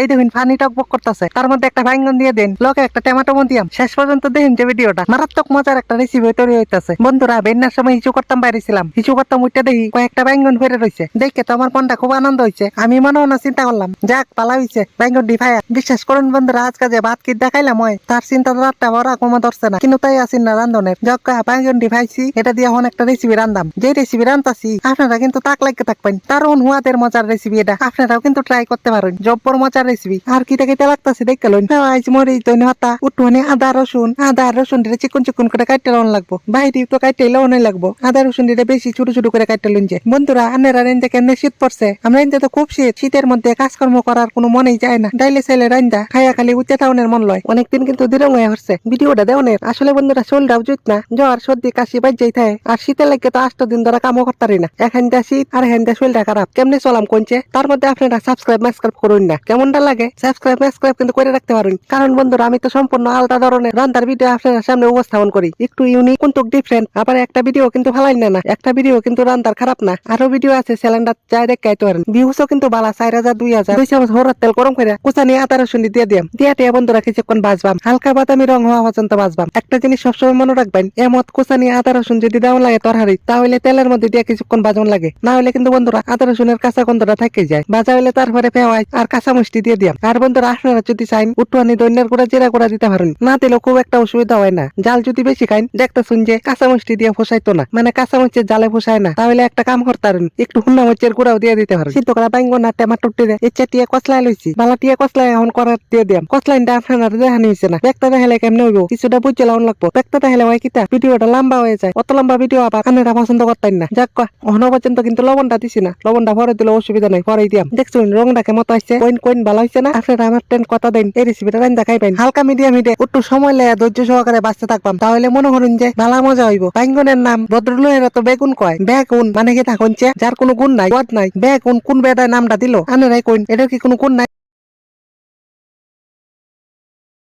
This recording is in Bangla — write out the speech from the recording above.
এই দেখুন পানি টকবক করতেছে। তার মধ্যে একটা বাইঙ্গন দিয়ে দেন লোকে একটা টমেটো দিয়াম শেষ পর্যন্ত দেখেন যে ভিডিওটা, মারাত্মক মজার একটা রেসিপি তৈরি হইতাছে। বন্ধুরা বেন্নার সময় হিচু করতাম বাইরেছিলাম। হিচু করতাম উঠতে দেখি কয়েকটা বাইঙ্গন ফেরে রয়েছে দেখে তো আমার মনটা খুব আনন্দ হয়েছে আমি মনে মনে চিন্তা করলাম, যাক, পালা হয়েছে বাইঙ্গন ডিফায়া বিশ্বাস করুন বন্ধুরা, আজকে যে ভাত কি দেখাইলাম হয়, তার চিন্তা ধারাটা বড় কমা ধরছে না। কিন্তু তাই আসিন না রান্ধনের। যজ্ঞা বাইঙ্গন ডিফাইছি এটা দিয়ে এখন একটা রেসিপি রান্দাম যে রেসিপি রান্তাছি আপনারা কিন্তু তাক লাগতে থাকবেন। কারণ হুয়াদের মজার রেসিপি এটা। আপনারাও কিন্তু ট্রাই করতে পারেন। জব্বর মজার রেসিপি আর কি দেখে লাগতাছে দেখে লইন। পেঁয়াজ মরিচ ধনে পাতা। উঠোনে আদা, রসুন। আদা, রসুন দিলে চিকন চিকন করে কাটতে লন লাগবো। বাইরে তো কাটতে লওয়াই লাগবো। আদা, রসুন দিলে বেশি ছোট ছোট করে কাটতে লইন যে। বন্ধুরা আনেরা রেঞ্জে কেন শীত পড়ছে? আমরা রেঞ্জে তো খুব শীত। শীতের মধ্যে কাজকর্ম করার কোনো মনেই যায় না। ডাইলে সাইলে রান্দা খাইয়া খালি উচ্চা টাউনের মন লয়। অনেকদিন কিন্তু দৃঢ় হয়ে হচ্ছে ভিডিওটা দেওয়ানের আসলে বন্ধুরা শরীরটাও জুত না। জ্বর, সর্দি, কাশি বাজ যাই থাকে আর শীতের লাগে তো আষ্ট দিন ধরে কামও করতারি না। এখান দিয়ে শীত আর দিয়ে শরীরটা খারাপ। কেমনে চলাম কোনছে তার মধ্যে আপনারা সাবস্ক্রাইব মাসক্রাইব করুন না। কেমনটা লাগে। সাবস্ক্রাইব মাসক্রাইব কিন্তু করে রাখতে পারুন। কারণ বন্ধুরা, আমি তো সম্পূর্ণ আলাদা ধরনের রান্নার ভিডিও আপনার সামনে উপস্থাপন করি। একটু ইউনিক কিন্তু ডিফারেন্ট আবার একটা ভিডিও কিন্তু ভালাই না না। একটা ভিডিও কিন্তু রান্নার খারাপ না। আরও ভিডিও আছে, সিলিন্ডার চাই দেখে আইতে পারেন। ভিউসও কিন্তু বালা, চার হাজার, দুই হাজার। দুই চামচ হরার তেল গরম করে কুচানি আদা, রসুন দিয়ে দিয়াম। দিয়া টিয়া বন্ধুরা, কিছুক্ষণ বাজবাম। হালকা বাদামি রং হওয়া পর্যন্ত বাজবাম। একটা জিনিস সবসময় মনে রাখবেন, এমত কুচানি আদা, রসুন যদি দেওয়া লাগে তরহারি তাহলে তেলের মধ্যে দিয়ে কিছুক্ষণ বাজন লাগে। না হলে কিন্তু বন্ধুরা, আদা, রসুনের কাঁচা গন্ধটা থেকে যায়। বাজা হলে তারপরে পেঁয়াজ আর কাঁচা মিষ্টি দিয়ে দিয়াম। আর বন্ধুরা আপনারা যদি চাইন উটুয়ানি দৈন্যের গুঁড়া, জিরা গুঁড়া দিতে পারেন। না দিলেও খুব একটা অসুবিধা হয় না। জাল যদি বেশি খাইন দেখতে শুন যে কাঁচা দিয়ে ফসাইতো না। মানে কাঁচা মরিচের জালে ফসায় না। তাহলে একটা কাম করতে পারেন একটু হুন্না মরিচের গুঁড়াও দিয়ে দিতে পারেন। সিদ্ধ করা বাইঙ্গন আর টমাটো টিরে ইচ্ছা টিয়ে কসলাই লইছি। বালা টিয়ে কসলাই এখন করার দিয়ে দিয়াম। কসলাইনটা আপনার দেখানি হয়েছে না। দেখতে দেখালে কেমনে হইব? কিছুটা বুঝতে লাউন লাগবো। দেখতে দেখালে হয় কিতা ভিডিওটা লম্বা হয়ে যায়। অত লম্বা ভিডিও আবার আনেরা পছন্দ করতেন না। যাক অহনো পর্যন্ত কিন্তু লবণটা দিছি না। লবণটা পরে দিলে অসুবিধা নাই। পরেই দিয়াম। দেখছুন, রংটা কেমন আসছে। কোন কোন ভালো হয়েছে না? আপনারা আমার ট্রেন কথা দেন এই রেসিপিটা দেখাই পাইন হালকা মিডিয়াম হিটে একটু সময় লেয়া ধৈর্য সহকারে বাঁচতে থাকবাম। তাহলে মনে করুন যে ভালো মজা হইব। বাইঙ্গনের নাম ভদ্রলোহেরা তো বেগুন কয়। বেগুন মানে কি থাকুন যার কোনো গুণ নাই পদ নাই। বেগুন কোন বেদায় নামটা দিল? আনেরাই কইন এটা কি কোনো গুণ নাই?